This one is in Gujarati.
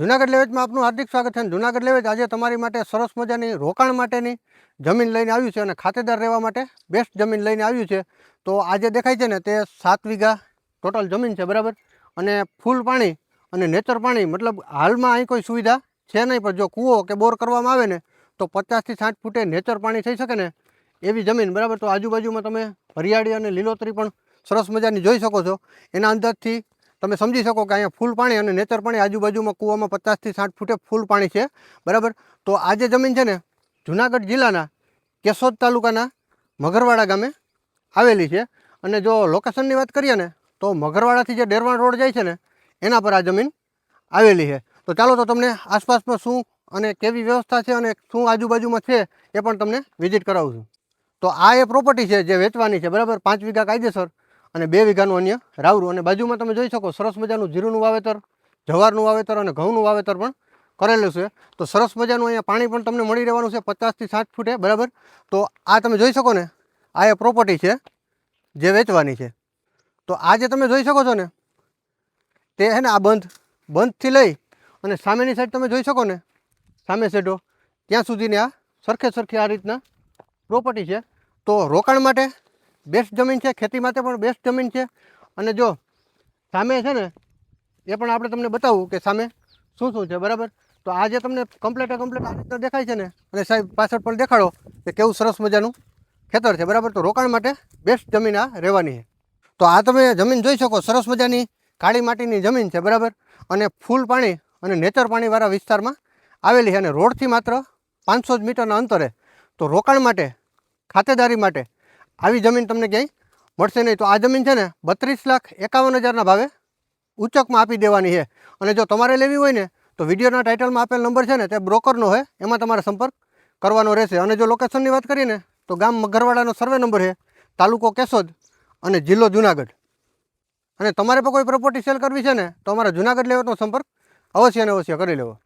જુનાગઢ લેવેજમાં આપનું હાર્દિક સ્વાગત છે જુનાગઢ લેવેજ આજે તમારી માટે સરસ મજાની રોકાણ માટેની જમીન લઈને આવ્યું છે અને ખાતેદાર રહેવા માટે બેસ્ટ જમીન લઈને આવ્યું છે. તો આજે દેખાય છે ને તે સાત વીઘા ટોટલ જમીન છે, બરાબર? અને ફૂલ પાણી અને નેચર પાણી, મતલબ હાલમાં અહીં કોઈ સુવિધા છે નહીં, પણ જો કૂવો કે બોર કરવામાં આવે ને, તો પચાસથી સાઠ ફૂટે નેચર પાણી થઈ શકે ને એવી જમીન, બરાબર? તો આજુબાજુમાં તમે હરિયાળી અને લીલોતરી પણ સરસ મજાની જોઈ શકો છો. એના અંદાજથી તમે સમજી શકો કે અહીંયા ફૂલ પાણી અને નેચર પાણી આજુબાજુમાં કૂવામાં પચાસથી સાઠ ફૂટે ફૂલ પાણી છે, બરાબર? તો આ જે જમીન છે ને જુનાગઢ જિલ્લાના કેશોદ તાલુકાના મગરવાડા ગામે આવેલી છે. અને જો લોકેશનની વાત કરીએ ને, તો મગરવાડાથી જે ડેરવાણ રોડ જાય છે ને, એના પર આ જમીન આવેલી છે. તો ચાલો તો તમને આસપાસમાં શું અને કેવી વ્યવસ્થા છે અને શું આજુબાજુમાં છે એ પણ તમને વિઝિટ કરાવું છું. તો આ એ પ્રોપર્ટી છે જે વેચવાની છે, બરાબર? પાંચ વીઘા કાયદેસર અને બે વીઘાનું અન્ય રાવરું. અને બાજુમાં તમે જોઈ શકો, સરસ મજાનું જીરુંનું વાવેતર, જવારનું વાવેતર અને ઘઉંનું વાવેતર પણ કરેલું છે. તો સરસ મજાનું અહીંયા પાણી પણ તમને મળી રહેવાનું છે પચાસથી સાઠ ફૂટે, બરાબર? તો આ તમે જોઈ શકો ને, આ એ પ્રોપર્ટી છે જે વેચવાની છે. તો આ જે તમે જોઈ શકો છો ને, તે છે ને આ બંધ, બંધથી લઈ અને સામેની સાઈડ તમે જોઈ શકો ને, સામે સેડો ત્યાં સુધીની આ સરખે સરખી આ રીતના પ્રોપર્ટી છે. તો રોકાણ માટે બેસ્ટ જમીન છે, ખેતી માટે પણ બેસ્ટ જમીન છે. અને જો સામે છે ને, એ પણ આપણે તમને બતાવું કે સામે શું શું છે, બરાબર? તો આ જે તમને કમ્પ્લેટ કમ્પ્લેટ આ રીતના દેખાય છે ને, અને સાહેબ પાછળ પણ દેખાડો કે કેવું સરસ મજાનું ખેતર છે, બરાબર? તો રોકાણ માટે બેસ્ટ જમીન આ રહેવાની છે. તો આ તમે જમીન જોઈ શકો, સરસ મજાની કાળી માટીની જમીન છે, બરાબર? અને ફૂલ પાણી અને નેચર પાણીવાળા વિસ્તારમાં આવેલી છે, અને રોડથી માત્ર પાંચસો જ મીટરના અંતરે. તો રોકાણ માટે, ખાતેદારી માટે આવી જમીન તમને ક્યાંય મળશે નહીં. તો આ જમીન છે ને બત્રીસ લાખ એકાવન હજારના ભાવે ઉચકમાં આપી દેવાની છે. અને જો તમારે લેવી હોય ને, તો વિડીયોના ટાઇટલમાં આપેલ નંબર છે ને, તે બ્રોકરનો હોય એમાં તમારે સંપર્ક કરવાનો રહેશે. અને જો લોકેશનની વાત કરીએ ને, તો ગામ મગરવાડાનો સર્વે નંબર છે, તાલુકો કેશોદ અને જિલ્લો જુનાગઢ. અને તમારે પણ કોઈ પ્રોપર્ટી સેલ કરવી છે ને, તો અમારા જુનાગઢ લેવતનો સંપર્ક અવશ્ય અને અવશ્ય કરી લેવો.